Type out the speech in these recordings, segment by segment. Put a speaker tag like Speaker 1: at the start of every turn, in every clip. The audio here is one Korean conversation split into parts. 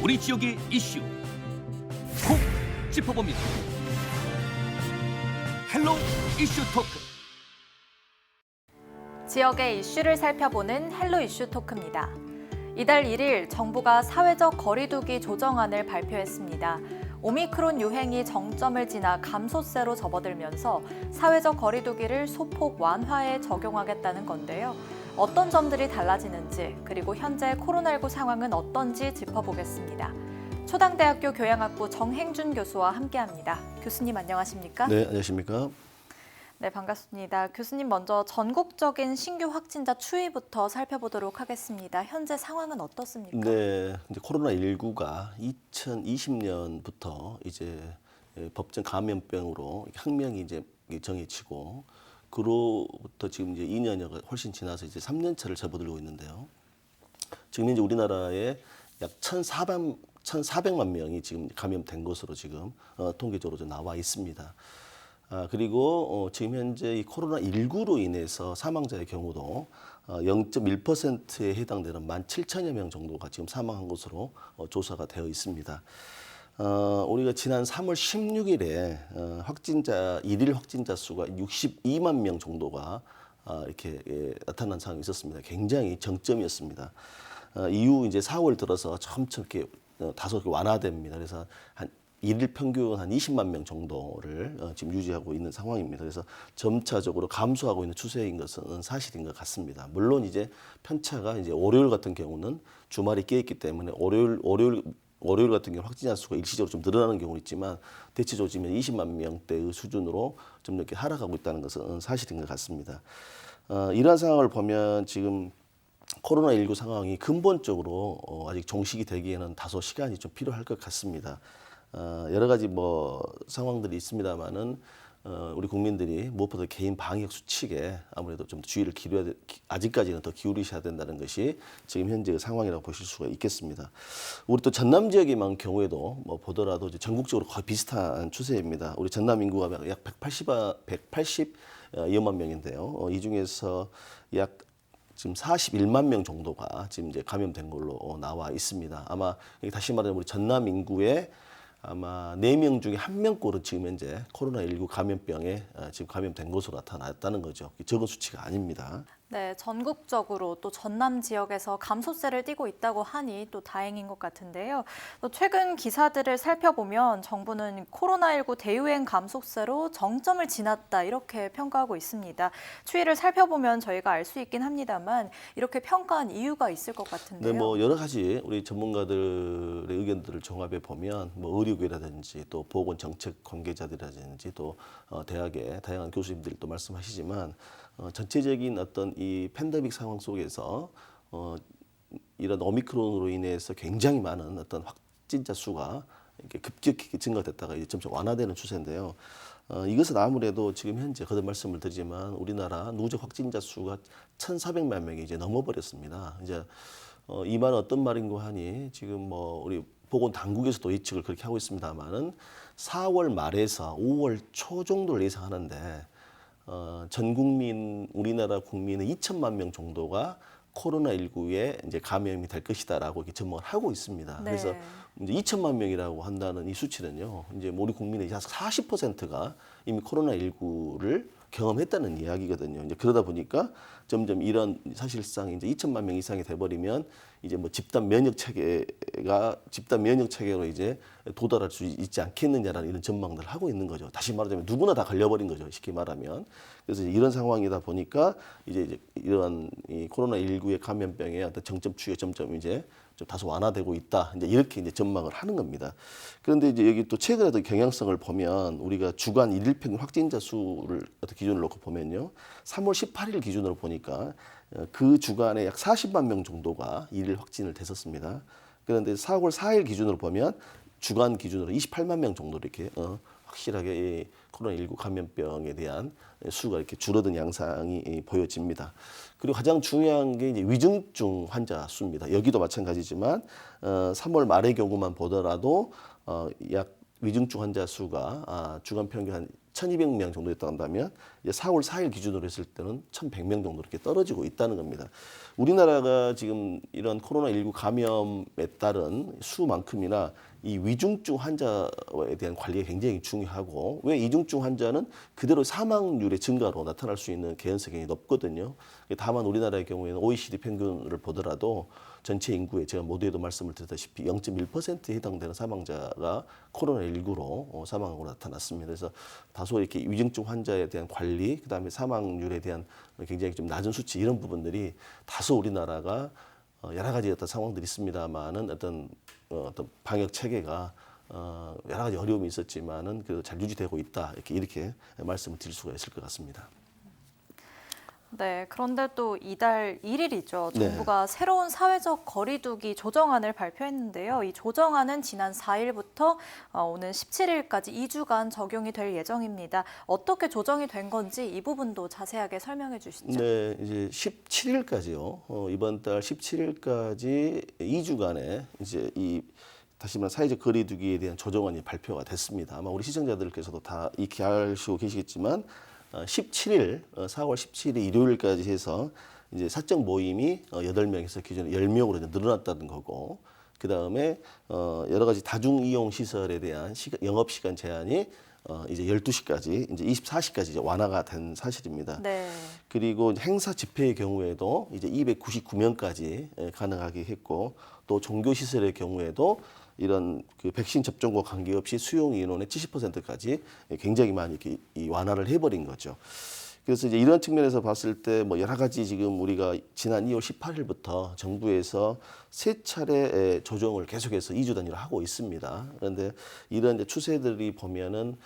Speaker 1: 우리 지역의 이슈 콕 짚어봅니다. 헬로 이슈 토크.
Speaker 2: 지역의 이슈를 살펴보는 헬로 이슈 토크입니다. 이달 1일 정부가 사회적 거리두기 조정안을 발표했습니다. 오미크론 유행이 정점을 지나 감소세로 접어들면서 사회적 거리두기를 소폭 완화해 적용하겠다는 건데요. 어떤 점들이 달라지는지 그리고 현재 코로나19 상황은 어떤지 짚어보겠습니다. 초당대학교 교양학부 정행준 교수와 함께합니다. 교수님 안녕하십니까?
Speaker 3: 네, 안녕하십니까?
Speaker 2: 네, 반갑습니다. 교수님 먼저 전국적인 신규 확진자 추이부터 살펴보도록 하겠습니다. 현재 상황은 어떻습니까?
Speaker 3: 네, 이제 코로나 19가 2020년부터 이제 예, 법정 감염병으로 학명이 이제 정해지고 그로부터 지금 이제 2년여가 훨씬 지나서 이제 3년 차를 접어들고 있는데요. 지금 이제 우리나라에 약 1,400, 1,400만 명이 지금 감염된 것으로 지금 어, 통계적으로 좀 나와 있습니다. 아, 그리고 어, 지금 현재 이 코로나 19로 인해서 사망자의 경우도 어, 0.1%에 해당되는 17,000여 명 정도가 지금 사망한 것으로 어, 조사가 되어 있습니다. 어, 우리가 지난 3월 16일에 어, 확진자 일일 확진자 수가 62만 명 정도가 아, 이렇게 예, 나타난 상황이 있었습니다. 굉장히 정점이었습니다. 어, 이후 이제 4월 들어서 점점 이렇게 어, 다소 완화됩니다. 그래서 한 일일 평균 한 20만 명 정도를 어, 지금 유지하고 있는 상황입니다. 그래서 점차적으로 감소하고 있는 추세인 것은 사실인 것 같습니다. 물론 이제 편차가 이제 월요일 같은 경우는 주말이 끼어 있기 때문에 월요일 월요일 월요일 같은 경우 확진자 수가 일시적으로 좀 늘어나는 경우는 있지만 대체적으로 지금 20만 명대의 수준으로 좀 이렇게 하락하고 있다는 것은 사실인 것 같습니다. 어, 이러한 상황을 보면 지금 코로나19 상황이 근본적으로 어, 아직 종식이 되기에는 다소 시간이 좀 필요할 것 같습니다. 어, 여러 가지 뭐 상황들이 있습니다만은 어, 우리 국민들이 무엇보다 개인 방역 수칙에 아무래도 좀 주의를 기울여야 돼, 기- 아직까지는 더 기울이셔야 된다는 것이 지금 현재의 상황이라고 보실 수가 있겠습니다. 우리 또 전남 지역에만 경우에도 뭐 보더라도 이제 전국적으로 거의 비슷한 추세입니다. 우리 전남 인구가 약 180, 180여만 명인데요. 어, 이 중에서 약 지금 41만 명 정도가 지금 이제 감염된 걸로 어, 나와 있습니다. 아마 다시 말하면 우리 전남 인구의 아마 네 명 중에 한 명꼴은 지금 현재 코로나19 감염병에 어, 지금 감염된 것으로 나타났다는 거죠. 적은 수치가 아닙니다.
Speaker 2: 네, 전국적으로 또 전남 지역에서 감소세를 띠고 있다고 하니 또 다행인 것 같은데요. 또 최근 기사들을 살펴보면 정부는 코로나19 대유행 감소세로 정점을 지났다 이렇게 평가하고 있습니다. 추이를 살펴보면 저희가 알 수 있긴 합니다만 이렇게 평가한 이유가 있을 것 같은데요.
Speaker 3: 네, 뭐 여러 가지 우리 전문가들의 의견들을 종합해 보면 뭐 의료계라든지 또 보건 정책 관계자들이라든지 또 어, 대학의 다양한 교수님들이 또 말씀하시지만 어, 전체적인 어떤 이 팬데믹 상황 속에서 어, 이런 오미크론으로 인해서 굉장히 많은 어떤 확진자 수가 이렇게 급격히 증가됐다가 이제 점점 완화되는 추세인데요. 어, 이것은 아무래도 지금 현재 거듭 말씀을 드리지만 우리나라 누적 확진자 수가 1,400만 명이 이제 넘어버렸습니다. 이제 어, 이 말은 어떤 말인고 하니 지금 뭐 우리 보건 당국에서도 예측을 그렇게 하고 있습니다만은 4월 말에서 5월 초 정도를 예상하는데 어, 전 국민 우리나라 국민의 2천만 명 정도가 코로나19에 이제 감염이 될 것이다라고 이렇게 전망을 하고 있습니다.
Speaker 2: 네.
Speaker 3: 그래서 이제 2천만 명이라고 한다는 이 수치는요. 이제 뭐 우리 국민의 약 40%가 이미 코로나19를 경험했다는 이야기거든요. 이제 그러다 보니까 점점 이런 사실상 이제 2천만 명 이상이 돼버리면 이제 뭐 집단 면역 체계가 집단 면역 체계로 이제 도달할 수 있지 않겠느냐라는 이런 전망들을 하고 있는 거죠. 다시 말하자면 누구나 다 걸려버린 거죠. 쉽게 말하면. 그래서 이런 상황이다 보니까 이제 이제 이러한 이 코로나 19의 감염병의 어떤 정점 추이가 점점 이제 좀 다소 완화되고 있다. 이제 이렇게 이제 전망을 하는 겁니다. 그런데 이제 여기 또 최근에도 경향성을 보면 우리가 주간 일일 평균 확진자 수를 어떤 기준을 놓고 보면요. 3월 18일 기준으로 보니까 어, 그 주간에 약 40만 명 정도가 일일 확진을 됐었습니다. 그런데 4월 4일 기준으로 보면 주간 기준으로 28만 명 정도 이렇게 어, 확실하게 이 코로나19 감염병에 대한 수가 이렇게 줄어든 양상이 이 보여집니다. 그리고 가장 중요한 게 이제 위중증 환자 수입니다. 여기도 마찬가지지만 어, 3월 말의 경우만 보더라도 어, 약 위중증 환자 수가 아, 주간 평균 한 1,200명 정도 됐다 한다면 4월 4일 기준으로 했을 때는 1,100명 정도 이렇게 떨어지고 있다는 겁니다. 우리나라가 지금 이런 코로나19 감염에 따른 수만큼이나 이 위중증 환자에 대한 관리가 굉장히 중요하고 왜 이중증 환자는 그대로 사망률의 증가로 나타날 수 있는 개연성이 높거든요. 다만 우리나라의 경우에는 OECD 평균을 보더라도 전체 인구의 제가 모두에도 말씀을 드렸다시피 0.1%에 해당되는 사망자가 코로나19로 사망으로 나타났습니다. 그래서 다소 이렇게 위중증 환자에 대한 관리, 그 다음에 사망률에 대한 굉장히 좀 낮은 수치 이런 부분들이 다소 우리나라가 어, 여러 가지 어떤 상황들이 있습니다만은 어떤 어, 어떤 방역 체계가 어, 여러 가지 어려움이 있었지만은 그래도 잘 유지되고 있다 이렇게 이렇게 말씀을 드릴 수가 있을 것 같습니다.
Speaker 2: 네, 그런데 또 이달 1일이죠.
Speaker 3: 네.
Speaker 2: 정부가 새로운 사회적 거리두기 조정안을 발표했는데요. 이 조정안은 지난 4일부터 어, 오는 17일까지 2주간 적용이 될 예정입니다. 어떻게 조정이 된 건지 이 부분도 자세하게 설명해 주시죠.
Speaker 3: 네, 이제 17일까지요. 어, 이번 달 17일까지 2주간의 이제 이 다시 말해 사회적 거리두기에 대한 조정안이 발표가 됐습니다. 아마 우리 시청자들께서도 다 익히 알시고 계시겠지만 어, 17일, 어, 4월 17일 일요일까지 해서 이제 사적 모임이 어, 8명에서 기존에 10명으로 이제 늘어났다는 거고 그 다음에 어, 여러 가지 다중 이용 시설에 대한 시간, 영업 시간 제한이 어, 이제 12시까지 이제 24시까지 이제 완화가 된 사실입니다.
Speaker 2: 네.
Speaker 3: 그리고 행사 집회의 경우에도 이제 299명까지 예, 가능하게 했고 또 종교 시설의 경우에도 이런 그 백신 접종과 관계없이 수용 인원의 70%까지 굉장히 많이 이렇게 이 완화를 해버린 거죠. 그래서 이제 이런 측면에서 봤을 때 뭐 여러 가지 지금 우리가 지난 2월 18일부터 정부에서 세 차례 조정을 계속해서 2주 단위로 하고 있습니다. 그런데 이런 추세들이 보면은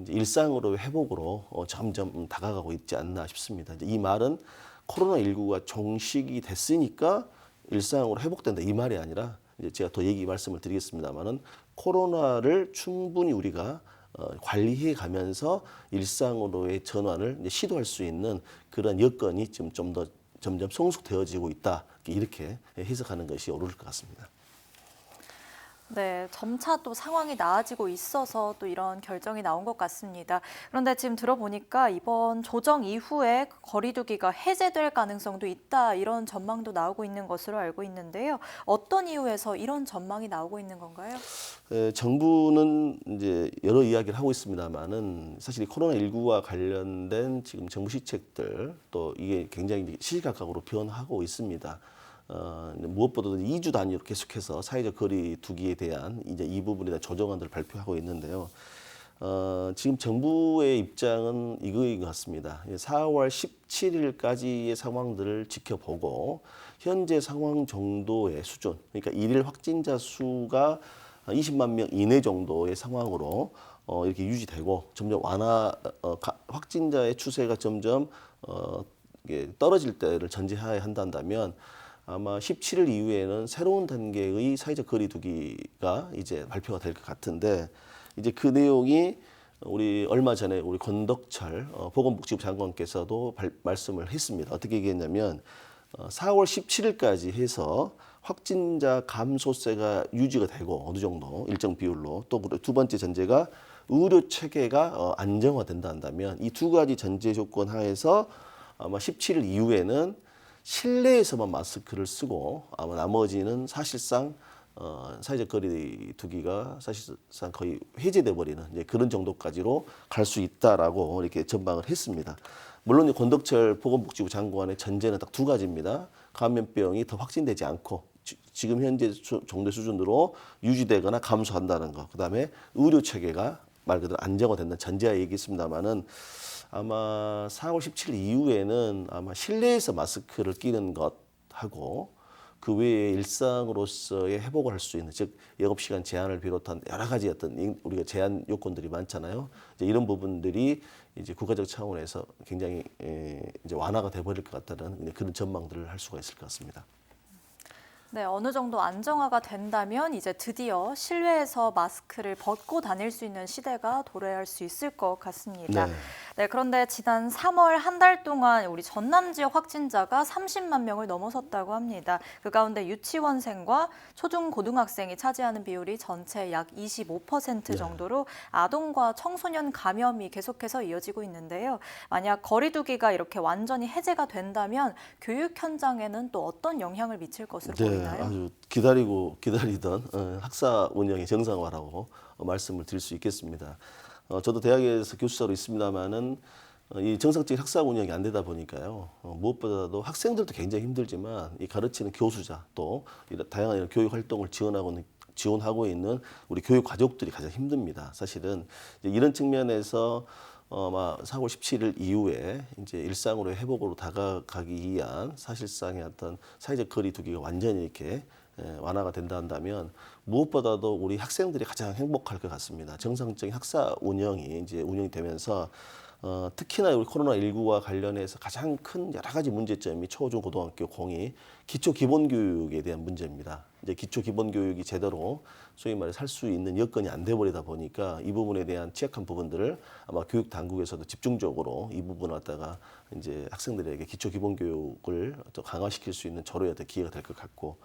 Speaker 3: 이제 일상으로 회복으로 어, 점점 다가가고 있지 않나 싶습니다. 이 말은 코로나 19가 종식이 됐으니까 일상으로 회복된다 이 말이 아니라 이제 제가 더 얘기 말씀을 드리겠습니다만은 코로나를 충분히 우리가 어, 관리해 가면서 일상으로의 전환을 시도할 수 있는 그런 여건이 지금 좀 더 점점 성숙되어지고 있다 이렇게 해석하는 것이 옳을 것 같습니다.
Speaker 2: 네, 점차 또 상황이 나아지고 있어서 또 이런 결정이 나온 것 같습니다. 그런데 지금 들어보니까 이번 조정 이후에 거리두기가 해제될 가능성도 있다 이런 전망도 나오고 있는 것으로 알고 있는데요. 어떤 이유에서 이런 전망이 나오고 있는 건가요?
Speaker 3: 에, 정부는 이제 여러 이야기를 하고 있습니다만은 사실 이 코로나 19와 관련된 지금 정부 시책들 또 이게 굉장히 시시각각으로 변하고 있습니다. 어, 무엇보다도 2주 단위로 계속해서 사회적 거리 두기에 대한 이제 이 부분에 대한 조정안들을 발표하고 있는데요. 어, 지금 정부의 입장은 이거인 것 같습니다. 4월 17일까지의 상황들을 지켜보고 현재 상황 정도의 수준, 그러니까 일일 확진자 수가 20만 명 이내 정도의 상황으로 어, 이렇게 유지되고 점점 완화 어, 가, 확진자의 추세가 점점 어, 이게 떨어질 때를 전제하에 한다면 아마 17일 이후에는 새로운 단계의 사회적 거리두기가 이제 발표가 될 것 같은데 이제 그 내용이 우리 얼마 전에 우리 권덕철 어, 보건복지부 장관께서도 발, 말씀을 했습니다. 어떻게 얘기했냐면 어, 4월 17일까지 해서 확진자 감소세가 유지가 되고 어느 정도 일정 비율로 또 두 번째 전제가 의료 체계가 어, 안정화된다 한다면 이 두 가지 전제 조건 하에서 아마 17일 이후에는 실내에서만 마스크를 쓰고 아마 나머지는 사실상 어, 사회적 거리 두기가 사실상 거의 해제돼 버리는 이제 그런 정도까지로 갈 수 있다라고 이렇게 전망을 했습니다. 물론 이 권덕철 보건복지부 장관의 전제는 딱 두 가지입니다. 감염병이 더 확진되지 않고 지- 지금 현재 수- 정도 수준으로 유지되거나 감소한다는 거. 그다음에 의료 체계가 말 그대로 안정화된다는 전제하 얘기했습니다만은 아마 4월 17일 이후에는 아마 실내에서 마스크를 끼는 것 하고 그 외에 일상으로서의 회복을 할 수 있는 즉 영업 시간 제한을 비롯한 여러 가지 어떤 인- 우리가 제한 요건들이 많잖아요. 이제 이런 부분들이 이제 국가적 차원에서 굉장히 에, 이제 완화가 돼 버릴 것 같다는 그런 전망들을 할 수가 있을 것 같습니다.
Speaker 2: 네, 어느 정도 안정화가 된다면 이제 드디어 실외에서 마스크를 벗고 다닐 수 있는 시대가 도래할 수 있을 것 같습니다.
Speaker 3: 네.
Speaker 2: 네, 그런데 지난 3월 한 달 동안 우리 전남 지역 확진자가 30만 명을 넘어섰다고 합니다. 그 가운데 유치원생과 초중 고등학생이 차지하는 비율이 전체 약 25%
Speaker 3: 네.
Speaker 2: 정도로 아동과 청소년 감염이 계속해서 이어지고 있는데요. 만약 거리두기가 이렇게 완전히 해제가 된다면 교육 현장에는 또 어떤 영향을 미칠 것으로 보이나요?
Speaker 3: 네, 아주 기다리고 기다리던 어, 학사 운영의 정상화라고 어, 말씀을 드릴 수 있겠습니다. 어, 저도 대학에서 교수자로 있습니다만은 어, 이 정상적인 학사 운영이 안 되다 보니까요. 어, 무엇보다도 학생들도 굉장히 힘들지만 이 가르치는 교수자 또 이런 다양한 이런 교육 활동을 지원하고 있는 지원하고 있는 우리 교육 가족들이 가장 힘듭니다. 사실은 이런 측면에서 어, 막 4월 17일 이후에 이제 일상으로 회복으로 다가가기 위한 사실상의 어떤 사회적 거리두기가 완전히 이렇게 예, 완화가 된다 한다면 무엇보다도 우리 학생들이 가장 행복할 것 같습니다. 정상적인 학사 운영이 이제 운영이 되면서 어, 특히나 우리 코로나 19와 관련해서 가장 큰 여러 가지 문제점이 초중 고등학교 공이 기초 기본 교육에 대한 문제입니다. 이제 기초 기본 교육이 제대로 소위 말해 살 수 있는 여건이 안 돼 버리다 보니까 이 부분에 대한 취약한 부분들을 아마 교육 당국에서도 집중적으로 이 부분을 갖다가 이제 학생들에게 기초 기본 교육을 또 강화시킬 수 있는 절호의 기회가 될 것 같고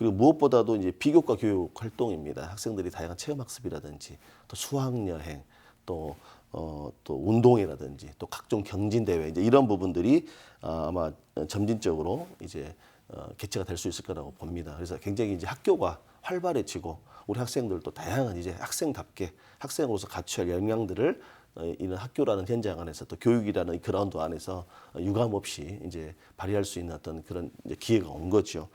Speaker 3: 그리고 무엇보다도 이제 비교과 교육 활동입니다. 학생들이 다양한 체험 학습이라든지 또 수학 여행 또 어, 또 운동이라든지 또 각종 경진 대회 이제 이런 부분들이 아, 아마 점진적으로 이제 어, 개최가 될 수 있을 거라고 봅니다. 그래서 굉장히 이제 학교가 활발해지고 우리 학생들도 다양한 이제 학생답게 학생으로서 갖춰야 할 역량들을 어, 이런 학교라는 현장 안에서 또 교육이라는 이 그라운드 안에서 어, 유감 없이 이제 발휘할 수 있는 어떤 그런 기회가 온 거죠.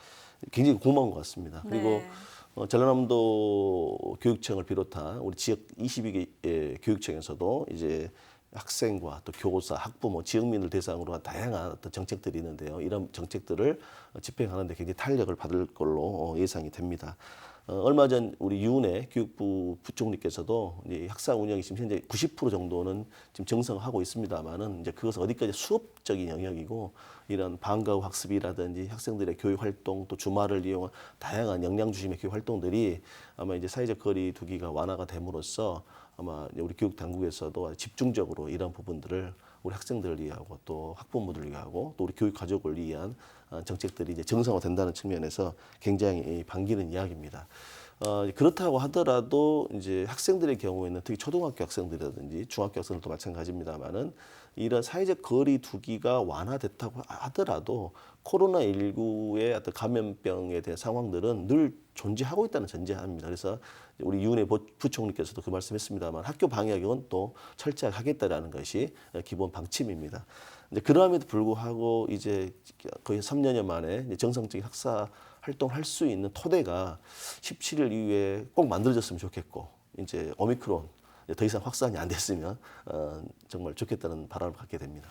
Speaker 3: 굉장히 고마운 것 같습니다. 그리고
Speaker 2: 네.
Speaker 3: 어, 전라남도 교육청을 비롯한 우리 지역 22개 의 교육청에서도 이제 학생과 또 교사, 학부모, 지역민을 대상으로 한 다양한 어떤 정책들이 있는데요. 이런 정책들을 어, 집행하는데 굉장히 탄력을 받을 걸로 어, 예상이 됩니다. 어, 얼마 전 우리 유은혜 교육부 부총리께서도 이제 학사 운영이 지금 현재 90% 정도는 지금 정상화하고 있습니다만은 이제 그것은 어디까지 수업적인 영역이고 이런 방과 후 학습이라든지 학생들의 교육 활동 또 주말을 이용한 다양한 역량 중심의 교육 활동들이 아마 이제 사회적 거리 두기가 완화가 됨으로써 아마 우리 교육 당국에서도 집중적으로 이런 부분들을 우리 학생들을 위하고 또 학부모들을 위하고 또 우리 교육 가족을 위한 어, 정책들이 이제 정상화된다는 측면에서 굉장히 반기는 이야기입니다. 어, 그렇다고 하더라도 이제 학생들의 경우에는 특히 초등학교 학생들이라든지 중학교 학생들도 마찬가지입니다만은 이런 사회적 거리 두기가 완화됐다고 하더라도 코로나 19의 어떤 감염병에 대한 상황들은 늘 존재하고 있다는 전제합니다. 그래서 우리 유은혜 부- 부총리께서도 그 말씀했습니다만 학교 방역은 또 철저하게 하겠다라는 것이 기본 방침입니다. 근데 그럼에도 불구하고 이제 거의 3년여 만에 이제 정상적인 학사 활동할 수 있는 토대가 17일 이후에 꼭 만들어졌으면 좋겠고 이제 오미크론 이제 더 이상 확산이 안 됐으면 어, 정말 좋겠다는 바람을 갖게 됩니다.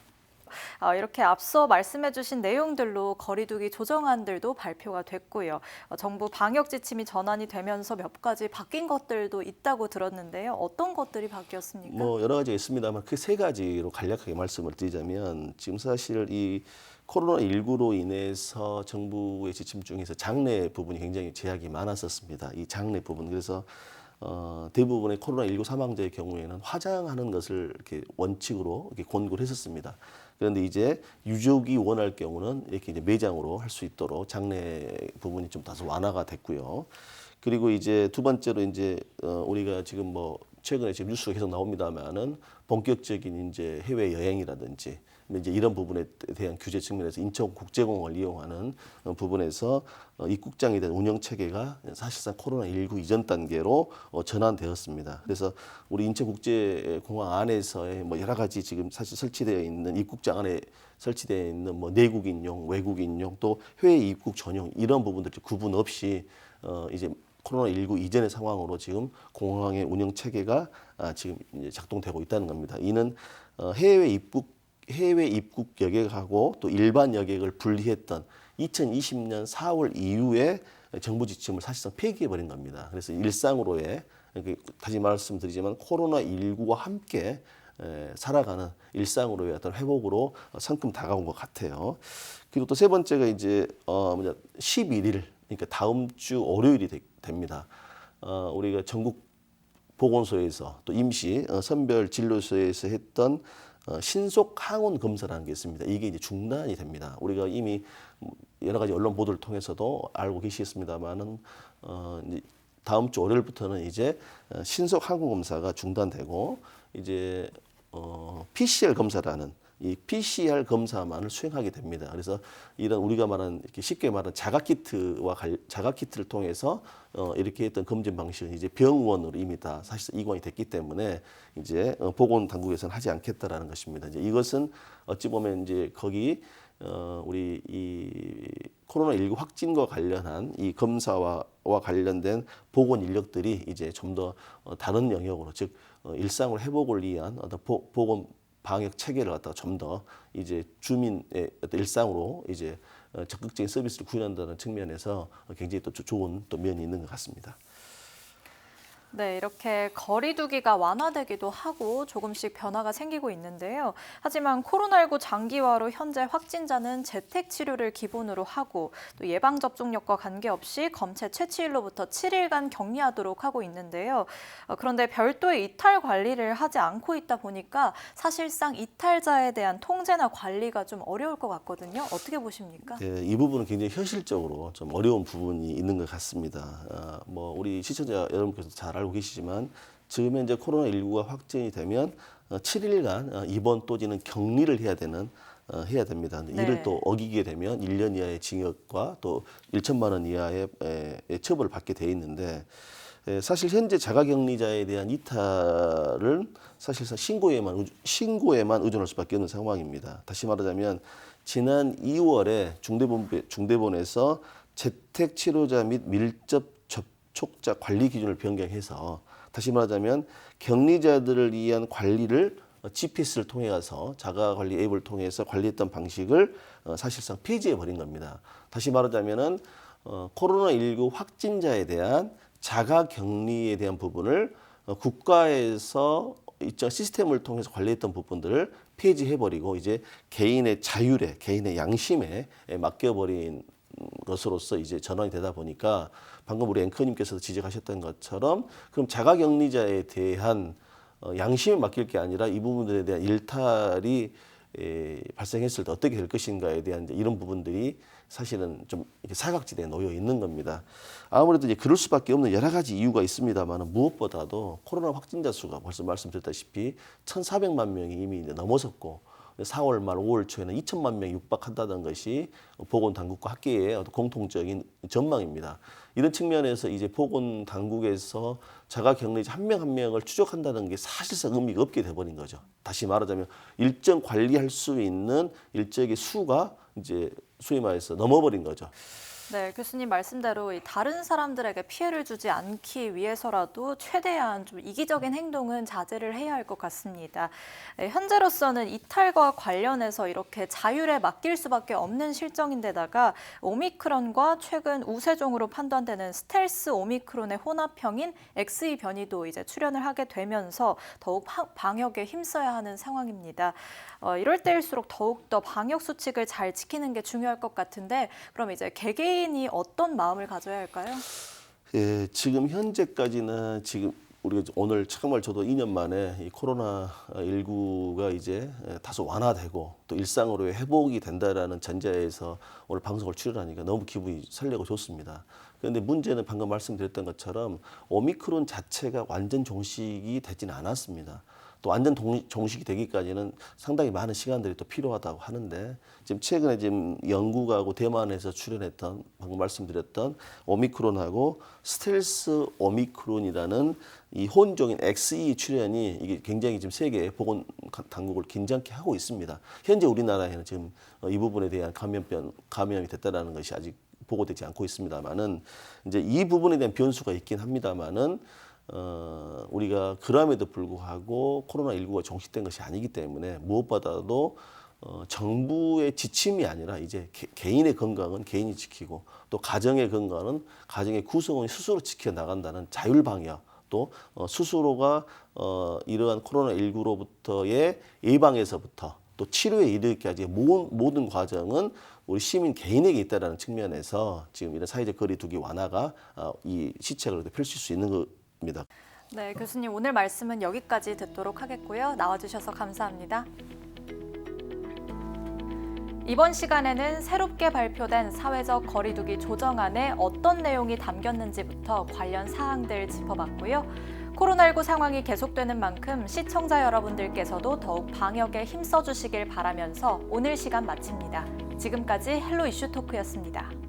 Speaker 2: 아, 이렇게 앞서 말씀해주신 내용들로 거리두기 조정안들도 발표가 됐고요. 어, 정부 방역 지침이 전환이 되면서 몇 가지 바뀐 것들도 있다고 들었는데요. 어떤 것들이 바뀌었습니까?
Speaker 3: 뭐 여러 가지가 있습니다만 그 세 가지로 간략하게 말씀을 드리자면 지금 사실 이 코로나 19로 인해서 정부의 지침 중에서 장래 부분이 굉장히 제약이 많았었습니다. 이 장래 부분 그래서 어, 대부분의 코로나 19 사망자의 경우에는 화장하는 것을 이렇게 원칙으로 이렇게 권고를 했었습니다. 그런데 이제 유족이 원할 경우는 이렇게 이제 매장으로 할 수 있도록 장래 부분이 좀 다소 완화가 됐고요. 그리고 이제 두 번째로 이제 어, 우리가 지금 뭐 최근에 지금 뉴스가 계속 나옵니다만은 본격적인 이제 해외 여행이라든지 이제 이런 부분에 대한 규제 측면에서 인천국제공항을 이용하는 어, 부분에서 어, 입국장에 대한 운영 체계가 사실상 코로나 19 이전 단계로 어, 전환되었습니다. 그래서 우리 인천국제공항 안에서의 뭐 여러 가지 지금 사실 설치되어 있는 입국장 안에 설치되어 있는 뭐 내국인용, 외국인용 또 해외 입국 전용 이런 부분들 구분 없이 어 이제 코로나 19 이전의 상황으로 지금 공항의 운영 체계가 아, 지금 작동되고 있다는 겁니다. 이는 어, 해외 입국 해외 입국 여객하고 또 일반 여객을 분리했던 2020년 4월 이후에 정부 지침을 사실상 폐기해 버린 겁니다. 그래서 일상으로의 이렇게 다시 말씀드리지만 코로나 19와 함께 에, 살아가는 일상으로의 어떤 회복으로 어, 성큼 다가온 것 같아요. 그리고 또 세 번째가 이제 어 뭐냐 11일 그러니까 다음 주 월요일이 되- 됩니다. 어 우리가 전국 보건소에서 또 임시 어, 선별 진료소에서 했던 어, 신속 항원 검사라는 게 있습니다. 이게 이제 중단이 됩니다. 우리가 이미 여러 가지 언론 보도를 통해서도 알고 계시겠습니다만은 어, 다음 주 월요일부터는 이제 어, 신속 항원 검사가 중단되고 이제 어, PCR 검사라는 이 PCR 검사만을 수행하게 됩니다. 그래서 이런 우리가 말하는 이렇게 쉽게 말하는 자가 키트와 관- 자가 키트를 통해서 어, 이렇게 했던 검진 방식은 이제 병원으로 이미 다 사실 이관이 됐기 때문에 이제 어, 보건 당국에서는 하지 않겠다라는 것입니다. 이제 이것은 어찌 보면 이제 거기 어, 우리 이 코로나 19 확진과 관련한 이 검사와 와 관련된 보건 인력들이 이제 좀더 어, 다른 영역으로 즉 어, 일상을 회복을 위한 어떤 보, 보건 방역 체계를 갖다가 좀 더 이제 주민의 어떤 일상으로 이제 어, 적극적인 서비스를 구현한다는 측면에서 굉장히 또 조- 좋은 또 면이 있는 것 같습니다.
Speaker 2: 네, 이렇게 거리두기가 완화되기도 하고 조금씩 변화가 생기고 있는데요. 하지만 코로나19 장기화로 현재 확진자는 재택 치료를 기본으로 하고 또 예방 접종력과 관계없이 검체 채취일로부터 7일간 격리하도록 하고 있는데요. 어, 그런데 별도의 이탈 관리를 하지 않고 있다 보니까 사실상 이탈자에 대한 통제나 관리가 좀 어려울 것 같거든요. 어떻게 보십니까?
Speaker 3: 네, 이 부분은 굉장히 현실적으로 좀 어려운 부분이 있는 것 같습니다. 아, 뭐 우리 시청자 여러분께서 잘 알고 계시지만 지금 현재 코로나 19가 확진이 되면 어, 7일간 어, 입원 또지는 격리를 해야 되는 어, 해야 됩니다.
Speaker 2: 네.
Speaker 3: 이를 또 어기게 되면 1년 이하의 징역과 또 1천만 원 이하의 처벌을 받게 돼 있는데 에, 사실 현재 자가격리자에 대한 이탈은 사실상 신고에만 의- 신고에만 의존할 수밖에 없는 상황입니다. 다시 말하자면 지난 2월에 중대본 중대본에서 재택 치료자 및 밀접 접 촉자 관리 기준을 변경해서 다시 말하자면 격리자들을 위한 관리를 어, GPS를 통해 가서 자가 관리 앱을 통해서 관리했던 방식을 어, 사실상 폐지해 버린 겁니다. 다시 말하자면은 어, 코로나19 확진자에 대한 자가 격리에 대한 부분을 어, 국가에서 일정 시스템을 통해서 관리했던 부분들을 폐지해 버리고 이제 개인의 자율에 개인의 양심에 맡겨버린 것으로서 이제 전환이 되다 보니까 방금 우리 앵커님께서도 지적하셨던 것처럼 그럼 자가격리자에 대한 어, 양심에 맡길 게 아니라 이 부분들에 대한 일탈이 에, 발생했을 때 어떻게 될 것인가에 대한 이제 이런 부분들이 사실은 좀 사각지대에 놓여 있는 겁니다. 아무래도 이제 그럴 수밖에 없는 여러 가지 이유가 있습니다만 무엇보다도 코로나 확진자 수가 벌써 말씀드렸다시피 1,400만 명이 이미 이제 넘어섰고 4월 말 5월 초에는 2천만 명이 육박한다는 것이 보건당국과 학계의 공통적인 전망입니다. 이런 측면에서 이제 보건당국에서 자가격리자 한 명 한 명을 추적한다는 게 사실상 의미가 없게 돼버린 거죠. 다시 말하자면 일정 관리할 수 있는 일정의 수가 이제 소위 말해서 넘어버린 거죠.
Speaker 2: 네, 교수님 말씀대로 이 다른 사람들에게 피해를 주지 않기 위해서라도 최대한 좀 이기적인 행동은 자제를 해야 할 것 같습니다. 네, 현재로서는 이탈과 관련해서 이렇게 자율에 맡길 수밖에 없는 실정인데다가 오미크론과 최근 우세종으로 판단되는 스텔스 오미크론의 혼합형인 XE 변이도 이제 출현을 하게 되면서 더욱 파- 방역에 힘써야 하는 상황입니다. 어, 이럴 때일수록 더욱 더 방역 수칙을 잘 지키는 게 중요할 것 같은데 그럼 이제 개개인 이 어떤 마음을 가져야 할까요?
Speaker 3: 예, 지금 현재까지는 지금 우리가 오늘 정말 저도 2년 만에 이 코로나 19가 이제 예, 다소 완화되고 또 일상으로 회복이 된다라는 전제에서 오늘 방송을 출연하니까 너무 기분이 설레고 좋습니다. 그런데 문제는 방금 말씀드렸던 것처럼 오미크론 자체가 완전 종식이 되지는 않았습니다. 또 완전 동- 종식이 되기까지는 상당히 많은 시간들이 또 필요하다고 하는데 지금 최근에 지금 영국하고 대만에서 출현했던 방금 말씀드렸던 오미크론하고 스텔스 오미크론이라는 이 혼종인 XE 출현이 이게 굉장히 지금 세계 보건 당국을 긴장케 하고 있습니다. 현재 우리나라에는 지금 어, 이 부분에 대한 감염병 감염이 됐다라는 것이 아직 보고되지 않고 있습니다만은 이제 이 부분에 대한 변수가 있긴 합니다만은 어, 우리가 그럼에도 불구하고 코로나19가 종식된 것이 아니기 때문에 무엇보다도 어, 정부의 지침이 아니라 이제 개, 인의 건강은 개인이 지키고 또 가정의 건강은 가정의 구성원이 스스로 지켜 나간다는 자율 방역 또 어, 스스로가 어, 이러한 코로나19로부터의 예방에서부터 또 치료에 이르기까지 모든, 모든 과정은 우리 시민 개인에게 있다라는 측면에서 지금 이런 사회적 거리두기 완화가 어, 이 시책을 펼칠 수 있는 겁니다.
Speaker 2: 네, 교수님 오늘 말씀은 여기까지 듣도록 하겠고요. 나와주셔서 감사합니다. 이번 시간에는 새롭게 발표된 사회적 거리두기 조정안에 어떤 내용이 담겼는지부터 관련 사항들 짚어봤고요. 코로나19 상황이 계속되는 만큼 시청자 여러분들께서도 더욱 방역에 힘써 주시길 바라면서 오늘 시간 마칩니다. 지금까지 헬로 이슈 토크였습니다.